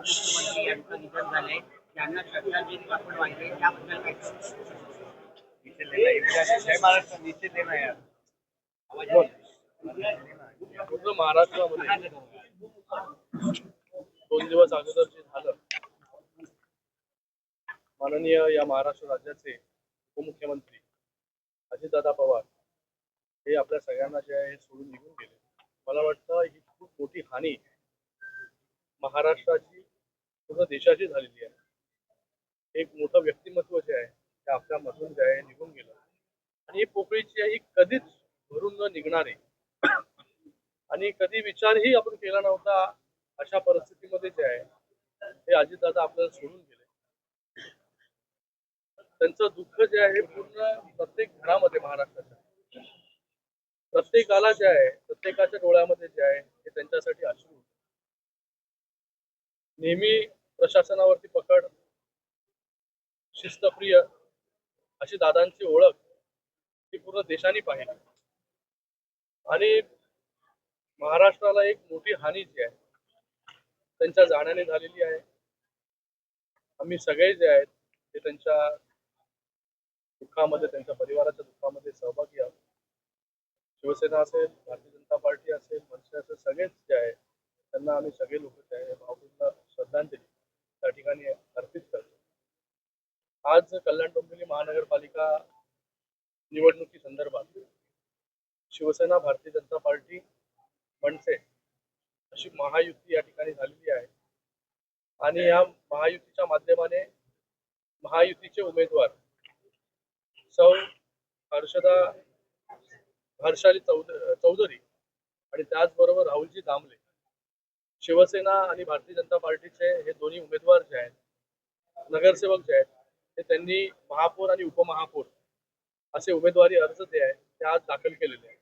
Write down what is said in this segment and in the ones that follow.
यांचं निधन झालंय त्यांना श्रद्धांजली वाहिली त्याबद्दल काय जय महाराष्ट्र निश्चित पूर्ण महाराष्ट्रामध्ये दोन दिवस अगोदर जे झालं माननीय या महाराष्ट्र राज्याचे उपमुख्यमंत्री अजितदादा पवार हे आपल्या सगळ्यांना जे आहे सोडून निघून गेले मला वाटतं ही खूप मोठी हानी महाराष्ट्राची पूर्ण देशाची झालेली आहे. एक मोठं व्यक्तिमत्व जे आहे ते आपल्या मधून जे आहे निघून गेलं. आणि ही पोकळीची आहे ही कधीच भरून न निघणारी. आणि कधी विचारही आपण केला नव्हता अशा परिस्थितीमध्ये जे आहे ते अजितदादा आपल्याला सोडून गेले. त्यांचं दुःख जे आहे पूर्ण प्रत्येक घरामध्ये महाराष्ट्राच्या प्रत्येकाला जे आहे प्रत्येकाच्या डोळ्यामध्ये जे आहे ते त्यांच्यासाठी अश्रू नेहमी प्रशासनावरती पकड शिस्तप्रिय अशी दादांची ओळख ही पूर्ण देशाने पाहिली. आणि महाराष्ट्राला एक मोठी हानी जी आहे त्यांच्या जाण्याने झालेली आहे. आम्ही सगळे जे आहेत ते त्यांच्या दुःखामध्ये त्यांच्या परिवाराच्या दुःखामध्ये सहभागी आहोत. शिवसेना असेल भारतीय जनता पार्टी असेल मनसे असेल सगळेच जे आहे त्यांना आम्ही सगळे लोक जे आहे भावपूर्ण श्रद्धांजली त्या ठिकाणी अर्पित करतो. आज कल्याण डोंबिवली महानगरपालिका निवडणुकी संदर्भात शिवसेना भारतीय जनता पार्टी मनसे अशी महायुती या ठिकाणी झालेली आहे. आणि या महायुतीच्या माध्यमाने महायुतीचे उमेदवार सौ हर्षदा हर्षाली चौध चौधरी आणि त्याचबरोबर राहुलजी दामले शिवसेना आणि भारतीय जनता पार्टीचे हे दोन्ही उमेदवार जे आहेत नगरसेवक जे आहेत ते त्यांनी महापौर आणि उपमहापौर असे उमेदवारी अर्ज़ जे आहे ते आज दाखल केलेले आहेत.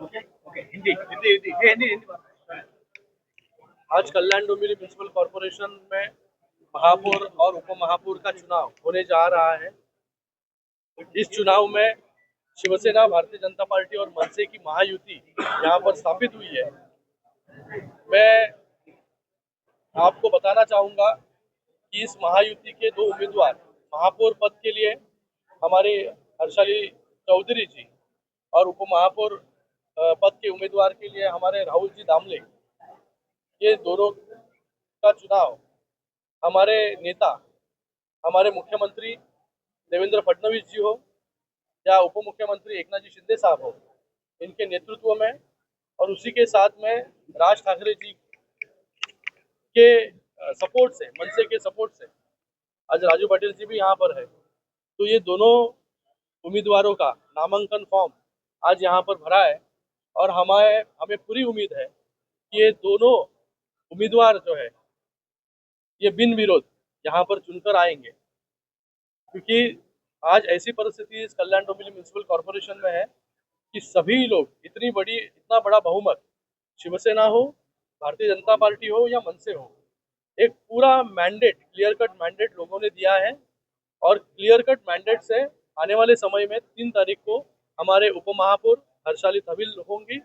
हिंदी हिंदी हिंदी हिंदी हिंदी. आज कल्याण डोंबिवली म्यूनसिपल कॉरपोरेशन में महापौर और उप महापौर का चुनाव होने जा रहा है। इस चुनाव में शिवसेना, भारतीय जनता पार्टी और मनसे की महायुति यहाँ पर स्थापित हुई है। मैं आपको बताना चाहूँगा कि इस महायुति के दो उम्मीदवार महापौर पद के लिए हमारे हर्षाली चौधरी जी और उप महापौर पद के उम्मीदवार के लिए हमारे राहुल जी दामले ये दोनों का चुनाव हमारे नेता, हमारे मुख्यमंत्री देवेंद्र फडणवीस जी हो या उप मुख्यमंत्री एकनाथ जी शिंदे साहब हो, इनके नेतृत्व में और उसी के साथ में राज ठाकरे जी के सपोर्ट से, मनसे के सपोर्ट से आज राजू पटेल जी भी यहाँ पर है। तो ये दोनों उम्मीदवारों का नामांकन फॉर्म आज यहाँ पर भरा है और हमारे, हमें पूरी उम्मीद है कि ये दोनों उम्मीदवार जो है, ये बिन विरोध यहाँ पर चुनकर आएँगे। क्योंकि आज ऐसी परिस्थिति इस कल्याण डोंबिवली म्यूनसिपल कॉरपोरेशन में है कि सभी लोग, इतनी बड़ी, इतना बड़ा बहुमत, शिवसेना हो, भारतीय जनता पार्टी हो या मनसे हो, एक पूरा मैंडेट क्लियर कट मैंडेट लोगों ने दिया है और क्लियर कट मैंडेट से आने वाले समय में तीन तारीख को हमारे उप महापौर हर्षाली तविल होंगी,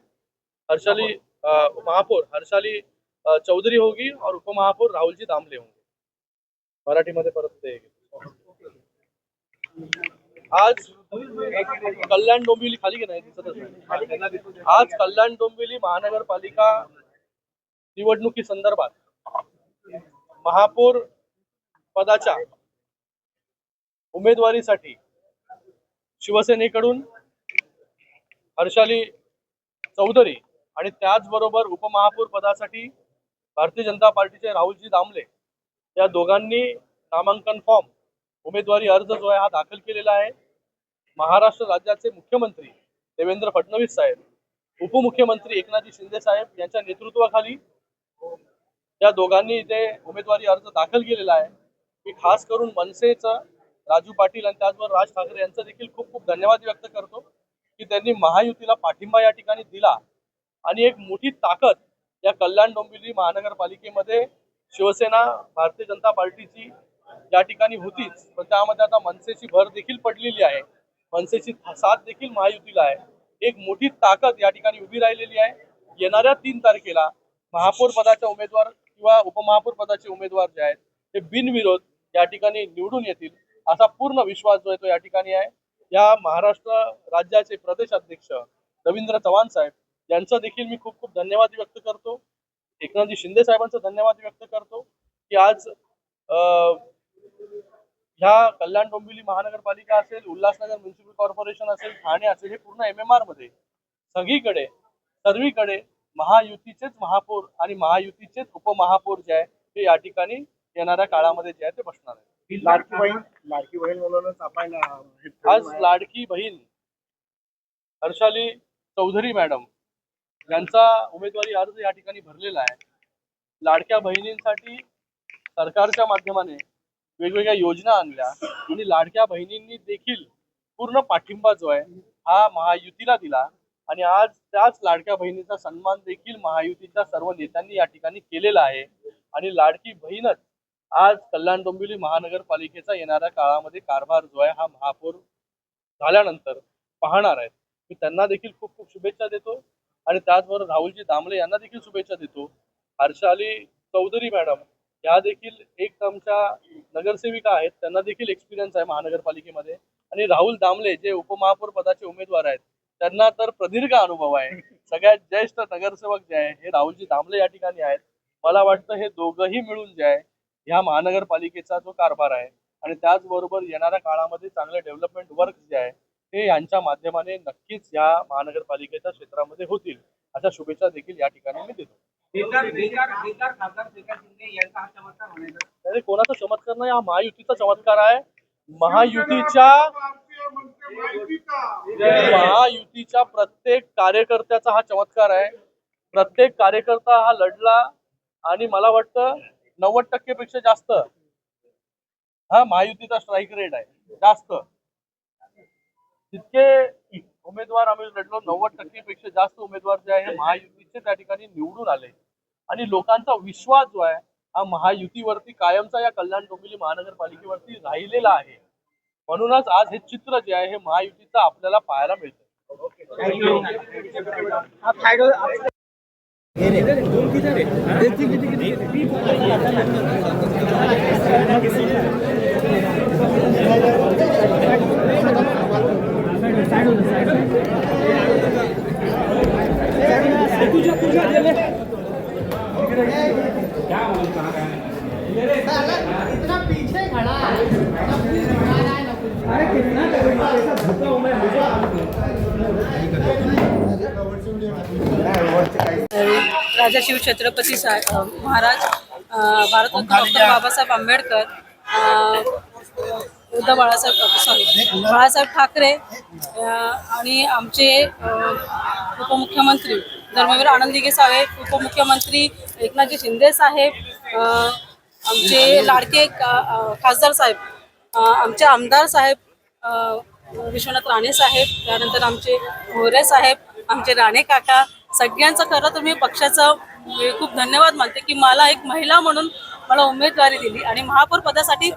हर्षाली महापौर हर्षाली चौधरी होगी और उपमहापौर राहुलजी दामले होंगे। मराठीमध्ये परत आज कल्याण डोंबिवली खाली की नाही. आज कल्याण डोंबिवली महानगरपालिका निवडणुकी संदर्भात महापौर पदाच्या उमेदवारीसाठी शिवसेनेकडून हर्षाली चौधरी आणि त्याचबरोबर उपमहापौर पदासाठी भारतीय जनता पार्टीचे राहुलजी दामले या दोघांनी नामांकन फॉर्म उमेदवारी अर्ज जो आहे हा दाखल केलेला आहे. महाराष्ट्र राज्याचे मुख्यमंत्री देवेंद्र फडणवीस साहेब उपमुख्यमंत्री एकनाथजी शिंदे साहेब यांच्या नेतृत्वाखाली या दोघांनी इथे उमेदवारी अर्ज दाखल केलेला आहे. मी खास करून मनसेचं राजू पाटील आणि त्याचबरोबर राज ठाकरे यांचं देखील खूप खूप धन्यवाद व्यक्त करतो की त्यांनी महायुतीला पाठिंबा या ठिकाणी दिला. आणि एक मोठी ताकद या कल्याण डोंबिवली महानगरपालिकेमध्ये शिवसेना भारतीय जनता पार्टीची या ठिकाणी होतीच पण त्यामध्ये आता मनसेची भर देखील पडलेली आहे. मनसेची साथ देखील महायुतीला आहे. एक मोठी ताकद या ठिकाणी उभी राहिलेली आहे. येणाऱ्या तीन तारखेला महापौर पदाचे उमेदवार किंवा उपमहापौर पदाचे उमेदवार जे आहेत ते बिनविरोध या ठिकाणी निवडून येतील असा पूर्ण विश्वास जो आहे तो या ठिकाणी आहे. या महाराष्ट्र राज्याचे प्रदेश अध्यक्ष रवींद्र चव्हाण साहेब यांचं देखील मी खूप खूप धन्यवाद व्यक्त करतो. एकनाथजी शिंदे साहेबांचं धन्यवाद व्यक्त करतो की आज ह्या कल्याण डोंबिवली महानगरपालिका असेल उल्हासनगर म्युन्सिपल कॉर्पोरेशन असेल ठाणे असेल हे पूर्ण एम एम आरमध्ये सगळीकडे सर्वीकडे महायुतीचेच महापौर आणि महायुतीचेच उपमहापौर जे आहे ते या ठिकाणी येणाऱ्या काळामध्ये जे आहे ते बसणार आहे लाडकी बहीण लाडकी बहीण म्हणूनच आपण हे आज. लाडकी बहीण हर्षाली चौधरी मॅडम यांचा उमेदवारी अर्ज या ठिकाणी भरलेला आहे लाडक्या बहिणींसाठी सरकारच्या माध्यमाने वेगवेगळ्या योजना आणल्या आणि लाडक्या बहिणींनी देखील पूर्ण पाठिंबा जो आहे हा महायुतीला दिला. आणि आज त्याच लाडक्या बहिणीचा सन्मान देखील महायुतीच्या सर्व नेत्यांनी या ठिकाणी केलेला आहे. आणि लाडकी बहीणच आज कल्याण डोंबिवली महानगरपालिकेचा येणाऱ्या काळामध्ये कारभार जो आहे हा महापौर झाल्यानंतर पाहणार आहेत. मी त्यांना देखील खूप खूप शुभेच्छा देतो. आणि त्याचबरोबर राहुलजी दामले यांना देखील शुभेच्छा देतो. हर्षाली चौधरी मॅडम या देखील एक आमच्या नगरसेविका आहेत त्यांना देखील एक्सपिरियन्स आहे महानगरपालिकेमध्ये. आणि राहुल दामले जे उपमहापौर पदाचे उमेदवार आहेत त्यांना तर प्रदीर्घ अनुभव आहे. सगळ्यात ज्येष्ठ नगरसेवक जे आहे हे राहुलजी दामले या ठिकाणी आहेत. मला वाटतं हे दोघंही मिळून जे आहे ह्या महानगरपालिकेचा जो कारभार आहे आणि त्याचबरोबर येणाऱ्या काळामध्ये चांगले डेव्हलपमेंट वर्क जे आहे ते यांच्या माध्यमाने नक्कीच या महानगरपालिकेच्या क्षेत्रामध्ये होतील. अशा शुभेच्छा देखील या ठिकाणी मी देतो. अरे कोणाचा चमत्कार नाही? हा महायुतीचा चमत्कार आहे. महायुतीच्या महायुतीच्या प्रत्येक कार्यकर्त्याचा हा चमत्कार आहे. प्रत्येक कार्यकर्ता हा लढला आणि मला वाटतं नव्वद टक्के पेक्षा जास्त हा महायुतीचा स्ट्राईक रेट आहे. जास्त. तितके उमेदवार आम्ही लढलो नव्वद टक्के पेक्षा जास्त उमेदवार जे आहे महायुतीचे त्या ठिकाणी निवडून आले. आणि लोकांचा विश्वास जो आहे हा महायुतीवरती कायमचा या कल्याण डोंबिवली महानगरपालिकेवरती राहिलेला आहे. म्हणूनच आज हे चित्र जे आहे हे महायुतीचं आपल्याला पाहायला मिळतं राजा शिवछत्रपती सा अ, महाराज भारतरत्न डॉक्टर बाबासाहेब आंबेडकर उद्धव बाळासाहेब सॉरी बाळासाहेब ठाकरे आणि आमचे उपमुख्यमंत्री धर्मवीर आनंद दिघे साहेब उपमुख्यमंत्री एकनाथजी शिंदे साहेब आमचे लाडके खासदार साहेब आमचे आमदार साहेब विश्वनाथ राणे साहेब त्यानंतर आमचे मोरे साहेब आमचे राणे काका सगळ्यांचं खरं तर मी पक्षाचं मी खूप धन्यवाद मानते की मला एक महिला म्हणून मला उमेदवारी दिली आणि महापौर पदासाठी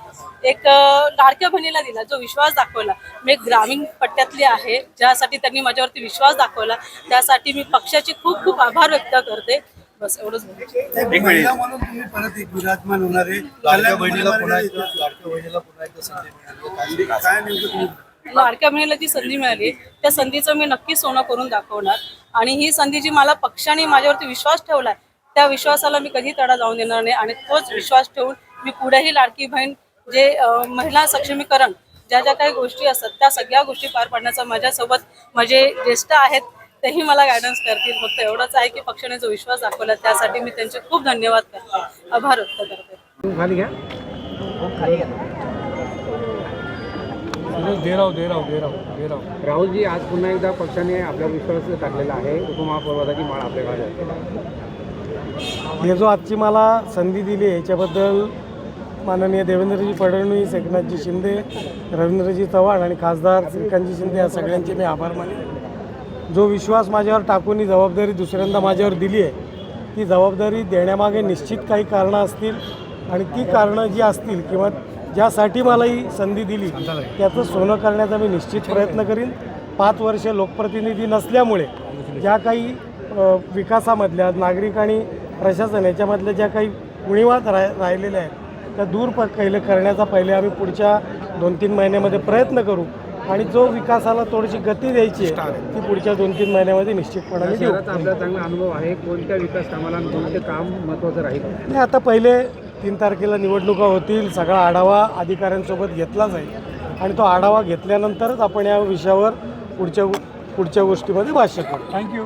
एक लाडक्या बहिणीला दिला जो विश्वास दाखवला. मी एक ग्रामीण पट्ट्यातली आहे ज्यासाठी त्यांनी माझ्यावरती विश्वास दाखवला. त्यासाठी मी पक्षाचे खूप खूप आभार व्यक्त करते. बस एवढंच तुम्ही बहिणीला लाडक्या बहिणीला जी संधी मिळाली त्या संधीचं मी नक्की सोनं करून दाखवणार. आणि ही संधी जी मला पक्षाने माझ्यावरती विश्वास ठेवलाय त्या विश्वासाला मी कधी तडा जाऊन देणार नाही. आणि तोच विश्वास ठेवून मी पुढेही लाडकी बहीण जे महिला सक्षमीकरण ज्या ज्या काही गोष्टी असतात त्या सगळ्या गोष्टी पार पाडण्याचा माझ्यासोबत माझे ज्येष्ठ आहेत तेही मला गायडन्स करतील. फक्त एवढंच आहे की पक्षाने जो विश्वास दाखवला त्यासाठी मी त्यांचे खूप धन्यवाद करते. आभार व्यक्त करते. राहुलजी आज पुन्हा एकदा पक्षाने आपला विश्वास टाकलेला आहे. उपमहापौरपदाची माळ आपल्या हे जो आजची मला संधी दिली आहे याच्याबद्दल माननीय देवेंद्रजी फडणवीस एकनाथजी शिंदे रवींद्रजी चव्हाण आणि खासदार श्रीकांतजी शिंदे या सगळ्यांचे मी आभार मानेन. जो विश्वास माझ्यावर टाकून ही जबाबदारी दुसऱ्यांदा माझ्यावर दिली आहे ती जबाबदारी देण्यामागे निश्चित काही कारणं असतील आणि ती कारणं जी असतील किंवा ज्यासाठी मला ही संधी दिली त्याचं सोनं करण्याचा मी निश्चित प्रयत्न करीन. पाच वर्ष लोकप्रतिनिधी नसल्यामुळे ज्या काही विकासामधल्या नागरिक आणि प्रशासन याच्यामधल्या ज्या काही उणीवात राह राहिलेल्या आहेत त्या दूर प पहिले करण्याचा पहिले आम्ही पुढच्या दोन तीन महिन्यामध्ये प्रयत्न करू आणि जो विकासाला थोडीशी गती द्यायची आहे ती पुढच्या दोन तीन महिन्यामध्ये निश्चितपणाने आपला चांगला अनुभव आहे. कोणत्या विकास कामाला कोणते काम महत्त्वाचं राहील? नाही आता पहिले तीन तारखेला निवडणुका होतील सगळा आढावा अधिकाऱ्यांसोबत घेतला जाईल. आणि तो आढावा घेतल्यानंतरच आपण या विषयावर पुढच्या पुढच्या गोष्टीमध्ये भाष्य करू. थँक्यू